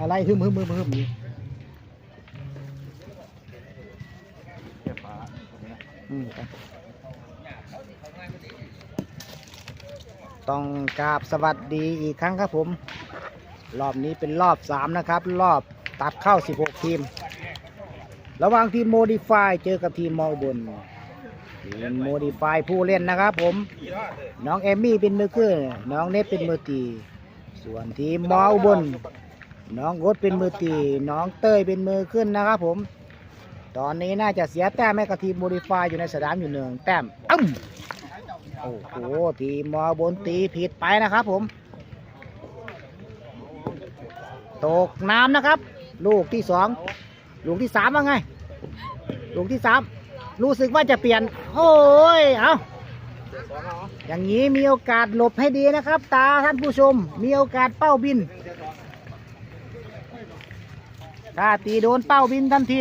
อะไรฮึมฮึมฮึมฮึมอยู่เก็บปลาตรงนี้นะอืมไปต้องกราบสวัสดีอีกครั้งครับผม รอบนี้เป็นรอบสามนะครับ รอบตัดเข้า16ทีม ระหว่างทีมโมดิฟายเจอกับทีมมอบนทีมโมดิฟายผู้เล่นนะครับผม น้องเอมมี่เป็นมือขึ้นน้องเนทเป็นมือตี ส่วนทีมมออุบล น้องโกดเป็นมือตีน้องเต้ยเป็นมือขึ้นนะครับผม ตอนนี้น่าจะเสียแต้มให้กับทีมโมดิฟายอยู่ในสนามอยู่หนึ่งแต้มอ้ำโอ้โหทีมมออุบนตีผิดไปนะครับผม ตกน้ำนะครับ ลูกที่สองลูกที่สามว่าไง ลูกที่สามรู้สึกว่าจะเปลี่ยน โอ้ยเอาอย่างนี้มีโอกาสหลบให้ดีนะครับ ตาท่านผู้ชม มีโอกาสเป้าบิน ถ้าตีโดนเป้าบินทันที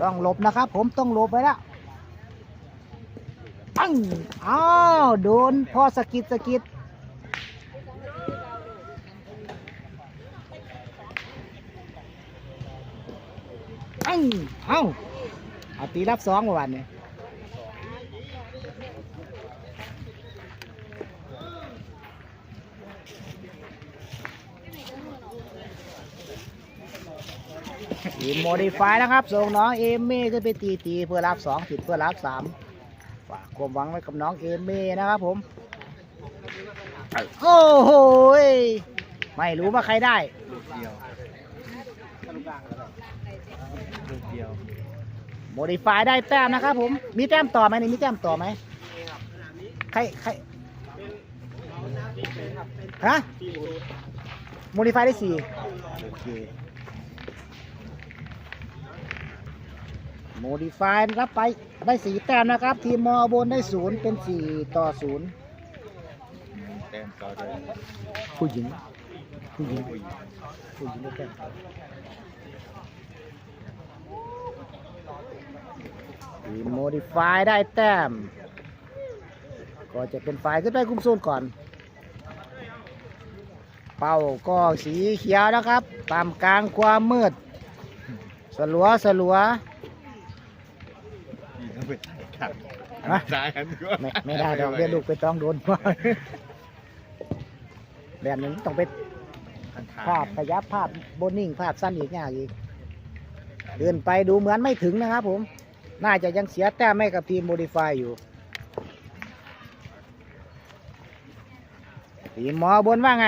ต้องหลบนะครับผมต้องหลบไปแล้วปังอ้าวโดนพอสะกิดสะกิดปังเอ้าเอาตีรับสองเมื่อวานเนี่ย ทีมโมดิฟายนะครับ ส่งน้องเอมเม่ขึ้นไปตีตีเพื่อรับสองติดเพื่อรับสามฝากความหวังไว้กับน้องเอมเม่นะครับผม โอ้โหไม่รู้ว่าใครได้ลูกเดียวลูกเดียวโมดิฟายได้แต้มนะครับผม มีแต้มต่อไหมนี่มีแต้มต่อไหมใครใครฮะโมดิฟายได้สี่โอเค โมดิฟายรับไปได้สี่แต้มนะครับ ทีมมอบนได้ศูนย์เป็นสี่ต่อศูนย์เต็มต่อเลยผู้หญิง ผู้หญิง ผู้หญิงได้แต้มทีมโมดิฟายได้แต้ม ก็จะเป็นฝ่ายขึ้นไปคุมโซนก่อน เป้าก็สีเขียวนะครับ ตามกลางความมืด สลัวสลัว นี่ต้องไปขั ดฮะซ้ายหันก็ไม่ไม่ได้ดอกเบี้ยลูกไปต้องโดนแบบนั้นต้องไปภาพขยับภาพโบนนิ่งภาพสั้นอีกอย่างอีกเดินไปดูเหมือนไม่ถึงนะครับผม น่าจะยังเสียแต้มให้กับทีมโมดิฟายอยู่ทีมหมออุบนว่าไง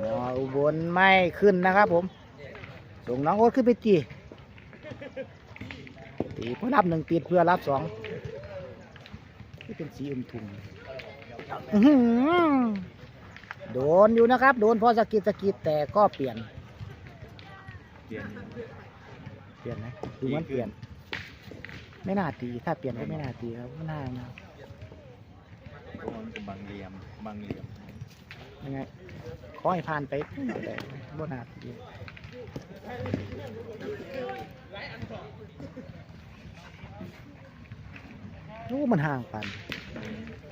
หมออุบลไม่ขึ้นนะครับผมส่งน้องโอ๊ตขึ้นไปตี ตีเพื่อรับหนึ่งติดเพื่อรับสองที่เป็นสีอมทุมอื้อหือโดนอยู่นะครับ โดนพอสะกิดสะกิดแต่ก็เปลี่ยน เปลี่ยนเปลี่ยนไหมดูเหมันเปลี่ยน ไม่น่าตีถ้าเปลี่ยนก็ไม่น่าตีครับไม่น่านะมันเป็นบางเหลี่ยมบางเหลี่ยมยังไงขอให้ผ่านไปแต่บ่น่าตี โอ้มันห่างปัน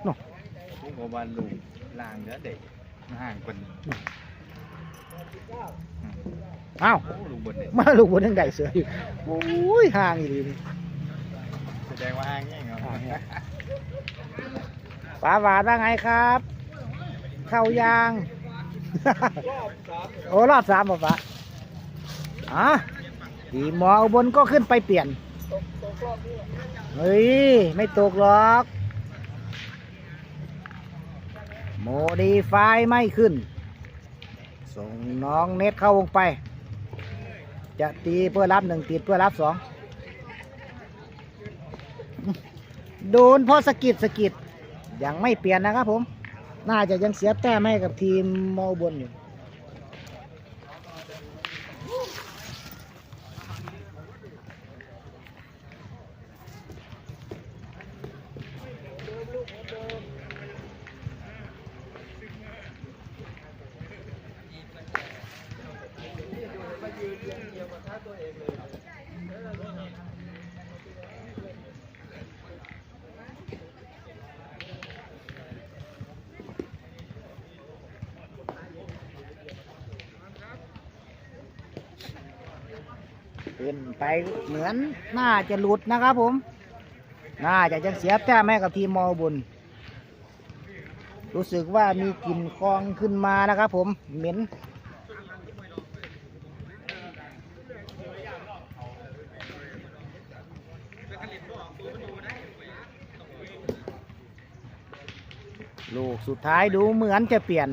ลูกบอลลูกล่างเด้อเด็กห่างคนอ้าว โอ้ลูกบนเด็กมาลูกบนยังไงเสืออยู่โอ้ยห่างอีหลีนี่แสดงว่าห่างแง่งเหรอห่างเนี่ยป้าหวานว่าไงครับ เข้ายาง โอ้รอบสามป่ะปะอะทีมหมออุบลก็ขึ้นไปเปลี่ยน เฮ้ย ไม่ตกหรอกโมดีไฟไม่ขึ้น ส่งน้องเน็ตเข้าวงไป จะตีเพื่อรับหนึ่งติดเพื่อรับสองโดนเพราะสกิดสกิดยังไม่เปลี่ยนนะครับผม น่าจะยังเสียแต้มให้กับทีมมออุบนอยู่ เรีขึ้นไปเหมือนน่าจะหลุดนะครับผม น่าจะจะเสียแต้มให้กับทีมมอบุญ รู้สึกว่ามีกลิ่นคลองขึ้นมานะครับผม เหม็น ลูกสุดท้ายดูเหมือนจะเปลี่ยน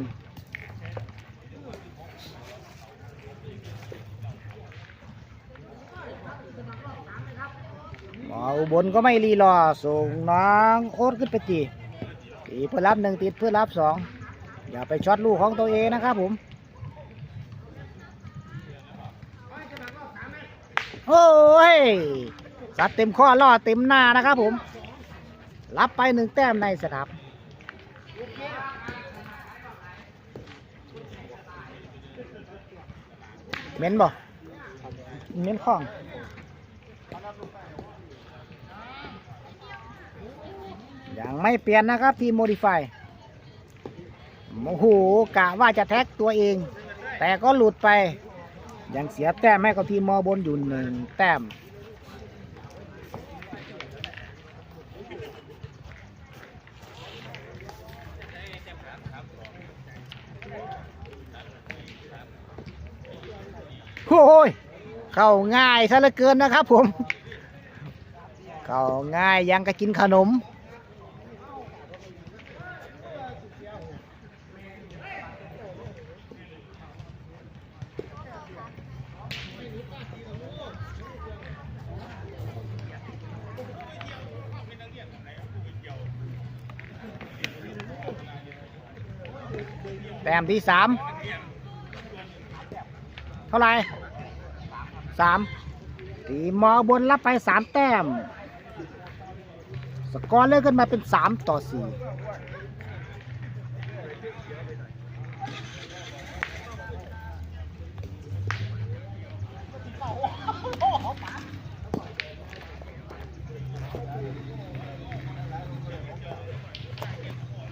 หมออุบลก็ไม่รีรอ ส่งน้องโอ๊ตขึ้นไปตีตีเพื่อรับหนึ่งติดเพื่อรับสองอย่าไปช็อตลูกของตัวเองนะครับผม โอ้ยสัดเต็มข้อล่อเต็มหน้านะครับผม รับไปหนึ่งแต้มในสนาม เหม็นบ่เหม็นข้องยังไม่เปลี่ยนนะครับทีมโมดิฟายโอ้โหกะว่าจะแท็กตัวเอง แต่ก็หลุดไป ยังเสียแต้มให้กับทีมมอบนอยู่หนึ่งแต้ม โอ้ยเข้าง่ายซะเหลือเกินนะครับ ผม เข้าง่ายยังกะกินขนม แต้มที่สามเท่าไหร่ สามทีมมอบนรับไปสามแต้ม สกอร์เลื่อนขึ้นมาเป็นสามต่อสี่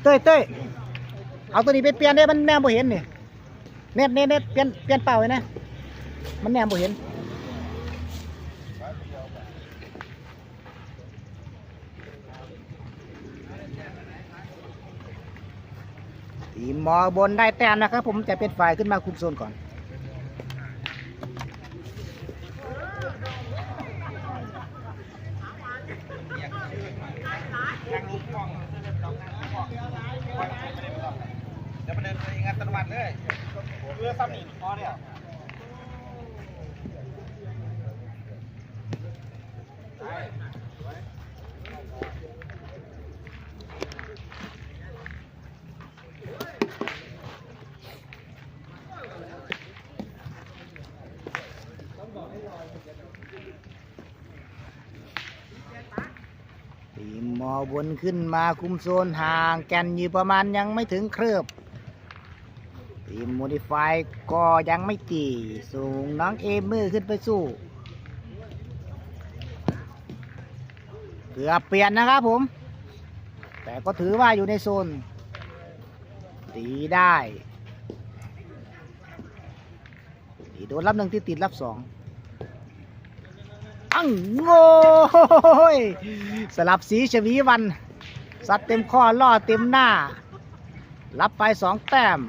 เต้ยเต้ยเอาตัวนี้ไปเปลี่ยนได้มันแนมบ่เห็นนี่เน็ตเน็ตเน็ตเปลี่ยนเปลี่ยนเป่าเลยนะ มันแนมบ่เห็น ทีมมอบนได้แต้มนะครับ ผมจะเป็นฝ่ายขึ้นมาคุมโซนก่อน เดี๋ยวมันเดินไปงานตะวันเลยเรือซ้ำนี่พอเนี่ย ทีมม อบนขึ้นมาคุมโซนห่างแกนอยู่ประมาณยังไม่ถึงเครือบทีมโมดิฟายก็ยังไม่ตีส่งน้องเอมือขึ้นไปสู้เกือบเปลี่ยนนะครับผม แต่ก็ถือว่าอยู่ในโซน ตีได้ตีโดนรับหนึ่งที่ติดรับสอง อังโง่สลับสีชวีวัน สัตว์เต็มข้อล่อเต็มหน้า รับไปสองแต้ม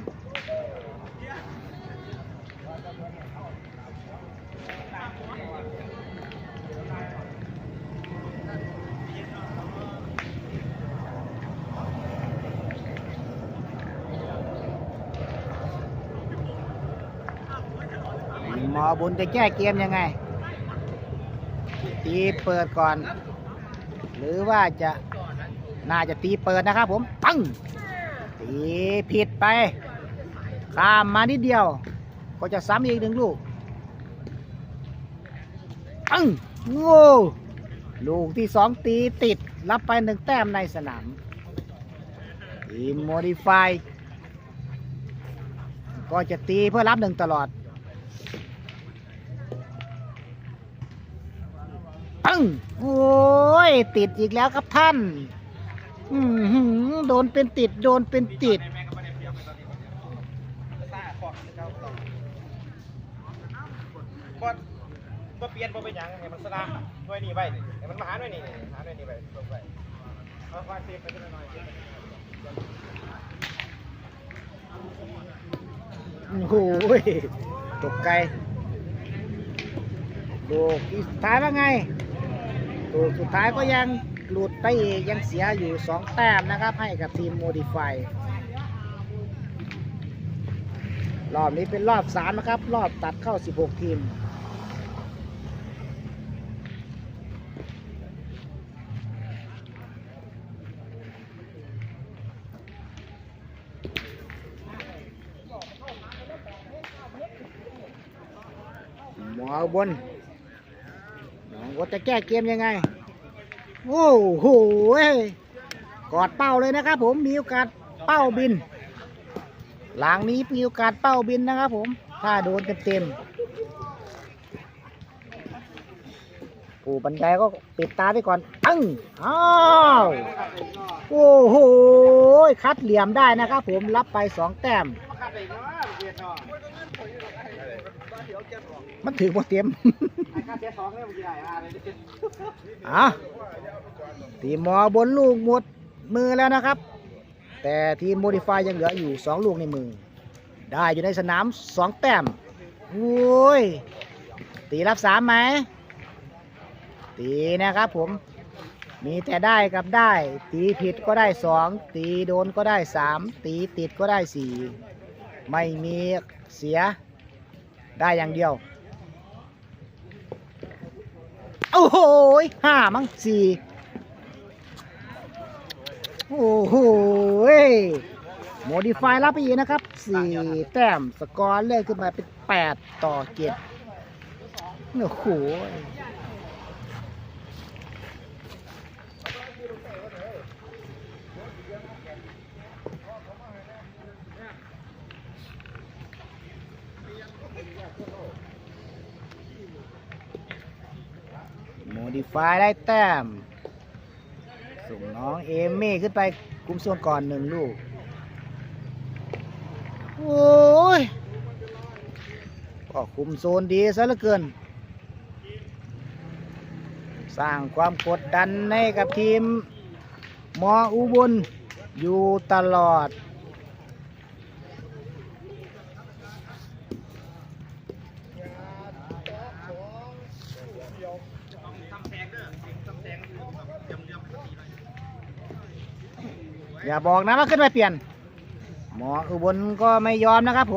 หมอบนจะแก้เกมยังไง ตีเปิดก่อน หรือว่าจะน่าจะตีเปิดนะครับผมปังตีผิดไป ข้ามมานิดเดียว ก็จะซ้ำอีกหนึ่งลูกปังโง่ลูกที่สองตีติด รับไปหนึ่งแต้มในสนามทีมโมดิฟายก็จะตีเพื่อรับหนึ่งตลอด ง โอ้ย ติดอีกแล้วครับท่าน อือหือโดนเป็นติด โดนเป็นติดบอลบ่เปลี่ยนบ่เป็นหยังให้มันสนะหน่วยนี้ไว้นี่ให้มันมาหาหน่วยนี้นี่หาหน่วยนี้ไว้ลงไว้เอาวาเซฟไปจักหน่อยโอ้โหตกไกลลูกที่สุดท้ายว่าไง ลูกสุดท้ายก็ยังหลุดไปอีกยังเสียอยู่สองแต้มนะครับ ให้กับทีมโมดิฟายรอบนี้เป็นรอบสามนะครับ รอบตัดเข้า 16 ทีมหมอบน น้องก็จะแก้เกมยังไง โอ้โหกอดเป้าเลยนะครับผมมีโอกาสเป้าบิน หลังนี้มีโอกาสเป้าบินนะครับผม ถ้าโดนเต็มๆผู้บรรยายก็ปิดตาไว้ก่อนอังอ้าวโอ้โหคัดเหลี่ยมได้นะครับผมรับไปสองแต้ม มันถือหมดเต็มค่าเสียสองเนี่ยมันสิได้อ่าเลยอะทีมมอบนลูกหมดมือแล้วนะครับ แต่ทีมโมดิฟายยังเหลืออยู่ 2 ลูกในมือ ได้อยู่ในสนาม 2 แต้มโอ้ย ตีรับสามไหม ตีนะครับผม มีแต่ได้กับได้ ตีผิดก็ได้2ตีโดนก็ได้3ตีติดก็ได้4ไม่มีเสีย ได้อย่างเดียว โอ้โหห้ามั้งสี่โอ้โหยโมดิฟายรับไปอีกนะครับสี่แต้มสกอร์เลื่อนขึ้นมาเป็นแปดต่อเจ็ดโอ้โห โมดิฟายได้แต้ม ส่งน้องเอมี่ขึ้นไปคุมโซนก่อนหนึ่งลูก โอ้ย ก็คุมโซนดีซะเหลือเกิน สร้างความกดดันให้กับทีม มออุบลอยู่ตลอด อย่าบอกนะว่าขึ้นไปเปลี่ยน หมออุบลก็ไม่ยอมนะครับผม